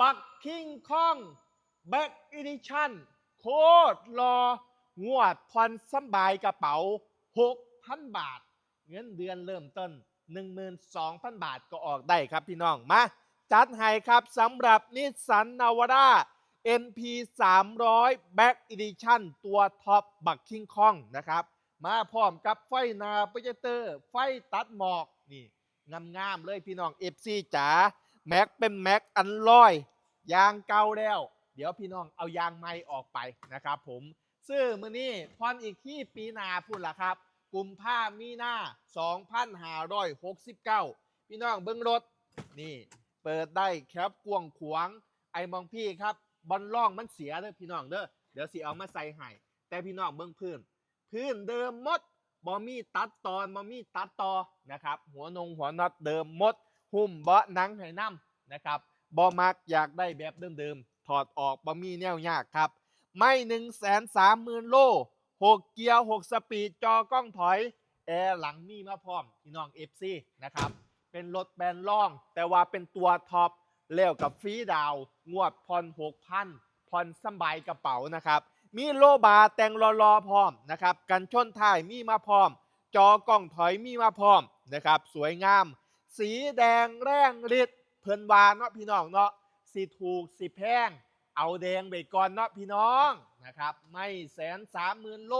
บักคิงคองแบ็กอีดิชั่น โคตรรองวดผ่อนสบายกระเป๋า 6,000 บาท เงินเดือนเริ่มต้น 12,000 บาทก็ออกได้ครับพี่น้อง มา จัดให้ครับสำหรับนิสสันนาวาร่า NP 300 Back Edition ตัวท็อปบักคิงคองนะครับ มาพร้อมกับไฟนาโปรเจคเตอร์ ไฟตัดหมอก นี่งามๆเลยพี่น้อง FC จ๋า แม็กเป็นแม็กอันลอย ยางเก่าแล้ว เดี๋ยวพี่น้องเอายางใหม่ออกไปนะครับผมซื้อมือนี้พอนอีกที่ปีนาพูดละครับกุมภามีหน้า 2569 พี่น้องเบิ้งรถ นี่ เปิดได้แครับกวงขวาง ไอ้มองพี่ครับ บอลล่องมันเสียเด้อพี่น้องเด้อ เดี๋ยวสิเอามาใส่ให้ แต่พี่น้องเบิ้งพื้น พื้นเดิมหมด บอมีตัดตอน บอมีตัดต่อนะครับ หัวนงหัวน็อตเดิมหมด หุ้มเบาะหนังให้น้ำนะครับบอมักอยากได้แบบเดิมๆถอดออกบอมีแนวยากครับ ไม่หนึ่งแสนสามหมื่นโลหกเกียร์หกสปีดจอกล้องถอยแอร์หลังมีมาพร้อมพี่น้องเอฟซีนะครับเป็นรถแบนล่อง แต่ว่าเป็นตัวท็อปแล้วกับฟรีดาวงวดผ่อนหกพันผ่อนสบายกระเป๋านะครับมีโลบาแต่งรอๆพร้อมนะครับกันชนท้ายมีมาพร้อม จอกล้องถอยมีมาพร้อมนะครับ สวยงาม สีแดงแรงฤทธิ์เพิ่นวาเนาะพี่น้องเนาะสิถูกสิแพง เอาแดงไปก่อนเนาะพี่น้องนะครับ ไม่แสนสามหมื่นโล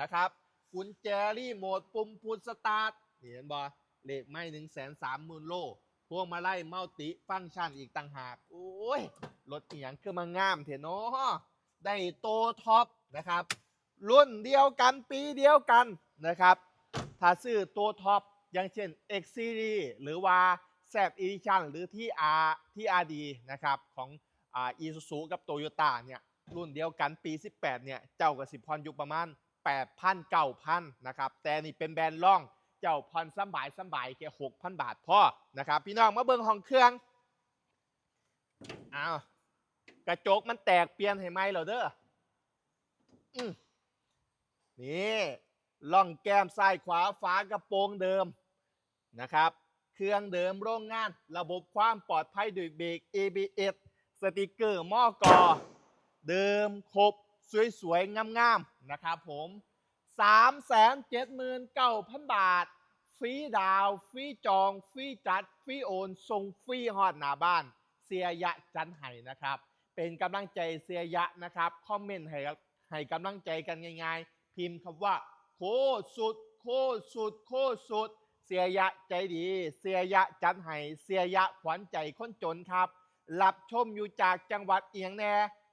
นะครับกุญแจรี่โมทปุ่มพุทสตาร์ทเห็นบ่เลขไม่หนึ่งแสนสามหมื่นโลพวงมาไล่เมาติฟังก์ชันอีกต่างหาก โอ้ย รถเอียงคือมางามเถอะเนาะได้โตท็อปนะครับ รุ่นเดียวกันปีเดียวกันนะครับ ถ้าซื้อตัวท็อป อย่างเช่น X Series หรือว่า z Edition หรือที่ R ที่ RD นะครับของอ่า Isuzu กับ Toyota เนี่ยรุ่นเดียวกันปี 18 เนี่ย เจ้ากับสิพรอยู่ประมาณ 8,000 9,000 นะครับ แต่นี่เป็นแบรนด์ล่อง เจ้าพรสบายสบายแค่6,000 บาทพอนะครับ พี่น้องมาเบิ่งห้องเครื่องอ้าวกระจกมันแตกเปลี่ยนให้ไหมเหรอเด้อนี่ล่องแก้มซ้ายขวาฝากระโปรงเดิม นะครับ เครื่องเดิมโรงงาน ระบบความปลอดภัยด้วยเบรก ABS สติกเกอร์หม้อกอ เดิมครบ สวยๆ งามๆ นะครับผม 379,000 บาท ฟรีดาว ฟรีจอง ฟรีจัด ฟรีโอนส่งฟรีฮอดหน้าบ้าน เสียยะจันไห้นะครับ เป็นกำลังใจเสียยะนะครับ คอมเมนต์ให้ให้กำลังใจกันง่ายๆ พิมพ์คำว่า โคสุด โคสุด โคตรสุด เสียยะใจดี เสียยะจันไห้เสียยะขวัญใจคนจนครับรับชมอยู่จากจังหวัดเอียงแน่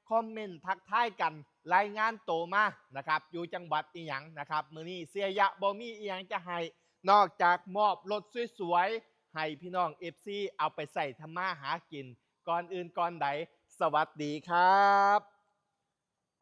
คอมเมนต์ทักทายกัน รายงานโตมานะครับ อยู่จังหวัดอีหยังนะครับ มือนี้เสียยะบ่มีอีหยังจะให้นอกจากมอบรถสวยๆให้พี่น้อง FC เอาไปใส่ทำมาหากิน ก่อนอื่นก่อนใด สวัสดีครับ